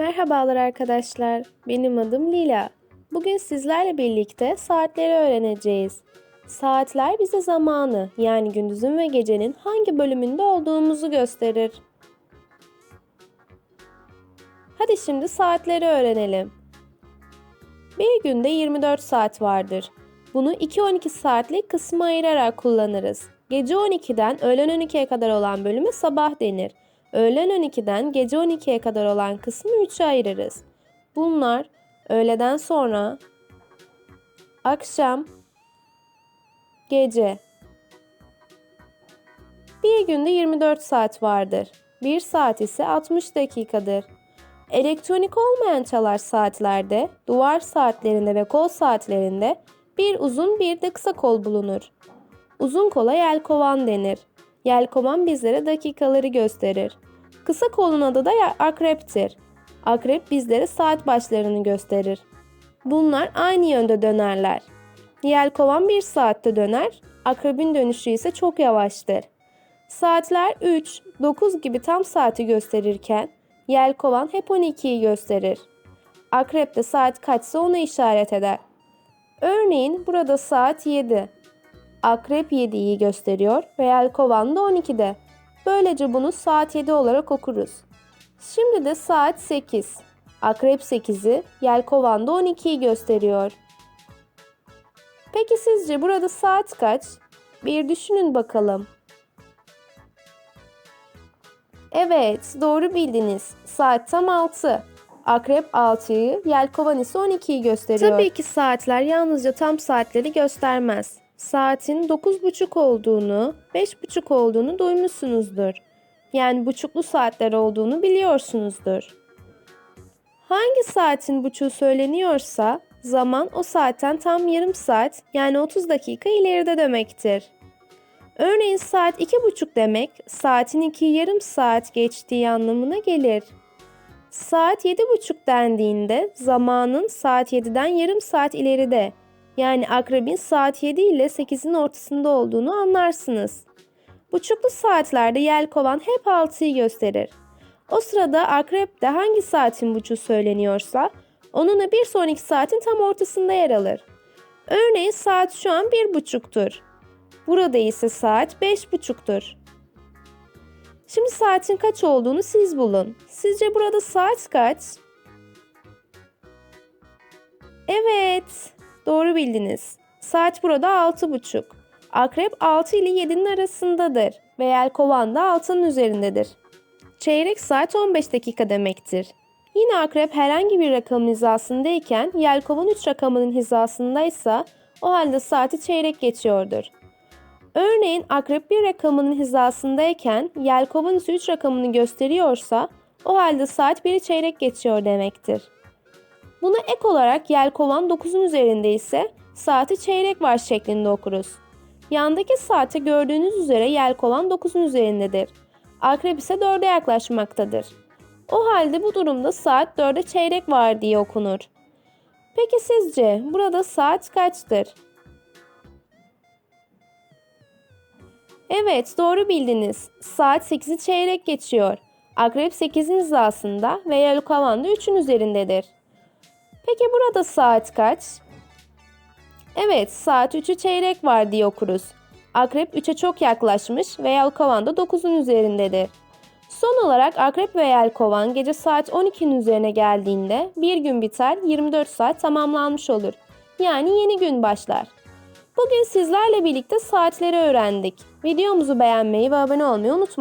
Merhabalar arkadaşlar. Benim adım Lila. Bugün sizlerle birlikte saatleri öğreneceğiz. Saatler bize zamanı yani gündüzün ve gecenin hangi bölümünde olduğumuzu gösterir. Hadi şimdi saatleri öğrenelim. Bir günde 24 saat vardır. Bunu 2-12 saatlik kısma ayırarak kullanırız. Gece 12'den öğlen 12'ye kadar olan bölüme sabah denir. Öğlen 12'den gece 12'ye kadar olan kısmı 3'e ayırırız. Bunlar öğleden sonra, akşam, gece. Bir günde 24 saat vardır. Bir saat ise 60 dakikadır. Elektronik olmayan çalar saatlerde, duvar saatlerinde ve kol saatlerinde bir uzun bir de kısa kol bulunur. Uzun kola yelkovan denir. Yelkovan bizlere dakikaları gösterir. Kısa kolun adı da akreptir. Akrep bizlere saat başlarını gösterir. Bunlar aynı yönde dönerler. Yelkovan bir saatte döner, akrebin dönüşü ise çok yavaştır. Saatler 3, 9 gibi tam saati gösterirken yelkovan hep 12'yi gösterir. Akrep de saat kaçsa onu işaret eder. Örneğin burada saat 7. Akrep 7'yi gösteriyor ve yelkovan da 12'de. Böylece bunu saat 7 olarak okuruz. Şimdi de saat 8. Akrep 8'i, yelkovan da 12'yi gösteriyor. Peki sizce burada saat kaç? Bir düşünün bakalım. Evet, doğru bildiniz. Saat tam 6. Akrep 6'yı, yelkovan ise 12'yi gösteriyor. Tabii ki saatler yalnızca tam saatleri göstermez. Saatin 9.30 olduğunu, 5.30 olduğunu duymuşsunuzdur. Yani buçuklu saatler olduğunu biliyorsunuzdur. Hangi saatin buçuğu söyleniyorsa zaman o saatten tam yarım saat yani 30 dakika ileride demektir. Örneğin saat iki buçuk demek saatin iki yarım saat geçtiği anlamına gelir. Saat yedi buçuk dendiğinde zamanın saat 7'den yarım saat ileride yani akrebin saat 7 ile 8'in ortasında olduğunu anlarsınız. Buçuklu saatlerde yelkovan hep 6'yı gösterir. O sırada akrep de hangi saatin buçuğu söyleniyorsa onunla bir sonraki saatin tam ortasında yer alır. Örneğin saat şu an bir buçuktur. Burada ise saat beş buçuktur. Şimdi saatin kaç olduğunu siz bulun. Sizce burada saat kaç? Evet, doğru bildiniz. Saat burada altı buçuk. Akrep 6 ile 7'nin arasındadır ve yelkovan da 6'nın üzerindedir. Çeyrek saat 15 dakika demektir. Yine akrep herhangi bir rakamın hizasındayken yelkovan 3 rakamının hizasındaysa o halde saati çeyrek geçiyordur. Örneğin akrep bir rakamının hizasındayken yelkovan ise 3 rakamını gösteriyorsa o halde saat 1'i çeyrek geçiyor demektir. Buna ek olarak yelkovan 9'un üzerinde ise saati çeyrek var şeklinde okuruz. Yandaki saate gördüğünüz üzere yelkovan 9'un üzerindedir. Akrep ise 4'e yaklaşmaktadır. O halde bu durumda saat 4'e çeyrek var diye okunur. Peki sizce burada saat kaçtır? Evet doğru bildiniz. Saat 8'i çeyrek geçiyor. Akrep 8'in hizasında ve yelkovan da 3'ün üzerindedir. Peki burada saat kaç? Evet, saat 3'ü çeyrek var diye okuruz. Akrep 3'e çok yaklaşmış ve yelkovan da 9'un üzerindedir. Son olarak akrep ve yelkovan gece saat 12'nin üzerine geldiğinde bir gün biter 24 saat tamamlanmış olur. Yani yeni gün başlar. Bugün sizlerle birlikte saatleri öğrendik. Videomuzu beğenmeyi ve abone olmayı unutmayın.